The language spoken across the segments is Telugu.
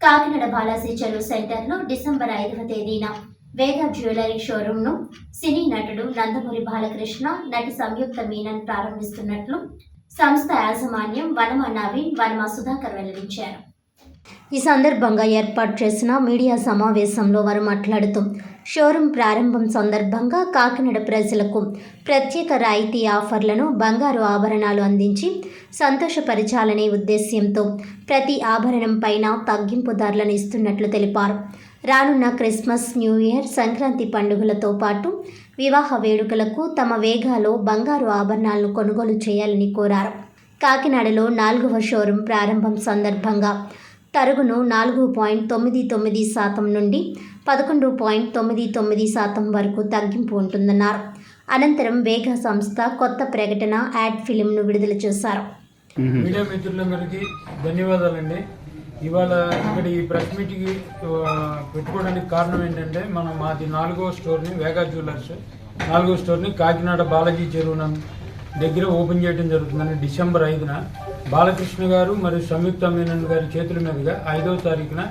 కాకినాడ బాలాజీ చెరువు సెంటర్లో డిసెంబర్ ఐదవ తేదీన వేగ జ్యువెలరీ షోరూంను సినీ నటుడు నందమూరి బాలకృష్ణ నటి సంయుక్త మీనన్ ప్రారంభిస్తున్నట్లు సంస్థ యాజమాన్యం వనమ నవీన్ వనమ సుధాకర్ వెల్లడించారు. ఈ సందర్భంగా ఏర్పాటు చేసిన మీడియా సమావేశంలో వారు మాట్లాడుతూ షోరూం ప్రారంభం సందర్భంగా కాకినాడ ప్రజలకు ప్రత్యేక రాయితీ ఆఫర్లను బంగారు ఆభరణాలు అందించి సంతోషపరచాలనే ఉద్దేశ్యంతో ప్రతి ఆభరణం పైన తగ్గింపు ధరలను ఇస్తున్నట్లు తెలిపారు. రానున్న క్రిస్మస్ న్యూ ఇయర్ సంక్రాంతి పండుగలతో పాటు వివాహ వేడుకలకు తమ వేగాలో బంగారు ఆభరణాలను కొనుగోలు చేయాలని కోరారు. కాకినాడలో నాలుగవ షోరూం ప్రారంభం సందర్భంగా తరుగును నాలుగు పాయింట్ తొమ్మిది తొమ్మిది శాతం నుండి పదకొండు పాయింట్ తొమ్మిది తొమ్మిది శాతం వరకు తగ్గింపు ఉంటుందన్నారు. అనంతరం వేగ సంస్థ కొత్త ప్రకటన యాడ్ ఫిలింను విడుదల చేశారు. మీడియా మిత్రులందరికీ ధన్యవాదాలండి. ఇవాళ ఇక్కడ ఈ ప్రెస్ మీట్కి పెట్టుకోవడానికి కారణం ఏంటంటే మనం మాది నాలుగో స్టోర్ని వేగా జ్యువెలర్స్. నాలుగో స్టోర్ని కాకినాడ బాలాజీ చెరువున దగ్గర ఓపెన్ చేయడం జరుగుతుందండి డిసెంబర్ ఐదున బాలకృష్ణ గారు మరియు సంయుక్త మీనన్ గారి చేతుల మీదుగా ఐదవ తారీఖున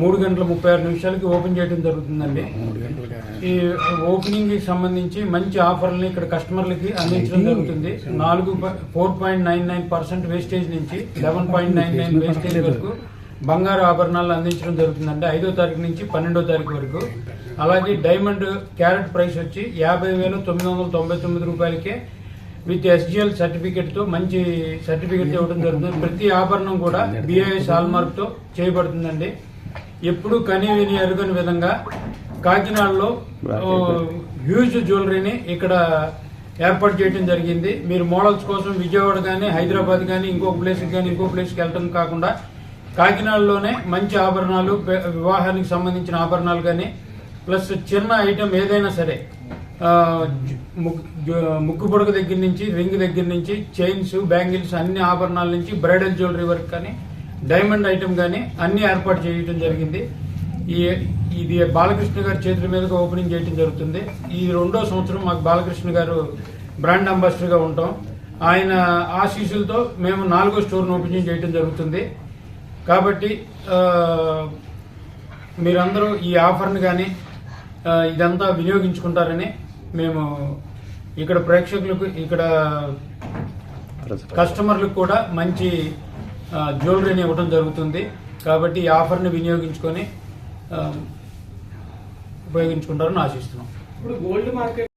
మూడు గంటల ముప్పై ఆరు నిమిషాలకి ఓపెన్ చేయడం జరుగుతుందండి. ఈ ఓపెనింగ్కి సంబంధించి మంచి ఆఫర్లని ఇక్కడ కస్టమర్లకి అందించడం జరుగుతుంది. నాలుగు four point nine nine percent wastage నుంచి eleven point nine nine wastage వరకు బంగారు ఆభరణాలు అందించడం జరుగుతుందండి. ఐదో తారీఖు నుంచి పన్నెండో తారీఖు వరకు. అలాగే డైమండ్ క్యారెట్ ప్రైస్ వచ్చి యాభై వేల తొమ్మిది వందల తొంభై తొమ్మిది రూపాయలకే విత్ ఎస్జిఎల్ సర్టిఫికేట్తో మంచి సర్టిఫికేట్ ఇవ్వడం జరుగుతుంది. ప్రతి ఆభరణం కూడా బిఐఎస్ హాల్మార్క్తో చేయబడుతుందండి. ఎప్పుడు కని విని ఎరుగని విధంగా కాకినాడలో హ్యూజ్ జ్యువెలరీని ఇక్కడ ఏర్పాటు చేయడం జరిగింది. మీరు మోడల్స్ కోసం విజయవాడ కానీ హైదరాబాద్ కానీ ఇంకో ప్లేస్కి కానీ ఇంకో ప్లేస్కి వెళ్ళటం కాకుండా కాకినాడలోనే మంచి ఆభరణాలు వివాహానికి సంబంధించిన ఆభరణాలు కానీ ప్లస్ చిన్న ఐటెం ఏదైనా సరే ముక్కు పొడక దగ్గర నుంచి రింగ్ దగ్గర నుంచి చైన్స్ బ్యాంగిల్స్ అన్ని ఆభరణాల నుంచి బ్రైడల్ జ్యువెలరీ వర్క్ కానీ డైమండ్ ఐటమ్ కానీ అన్ని ఏర్పాటు చేయడం జరిగింది. ఈ ఇది బాలకృష్ణ గారి చేతుల మీదుగా ఓపెనింగ్ చేయడం జరుగుతుంది. ఈ రెండో సంవత్సరం మాకు బాలకృష్ణ గారు బ్రాండ్ అంబాసిడర్గా ఉంటాం. ఆయన ఆశీస్సులతో మేము నాలుగో స్టోర్ను ఓపెనింగ్ చేయడం జరుగుతుంది. కాబట్టి మీరందరూ ఈ ఆఫర్ని కానీ ఇదంతా వినియోగించుకుంటారని మేము ఇక్కడ ప్రేక్షకులకు ఇక్కడ కస్టమర్లకు కూడా మంచి జ్యువెలరీని ఇవ్వడం జరుగుతుంది. కాబట్టి ఈ ఆఫర్ని వినియోగించుకొని ఉపయోగించుకుంటారని ఆశిస్తున్నాం. ఇప్పుడు గోల్డ్ మార్కెట్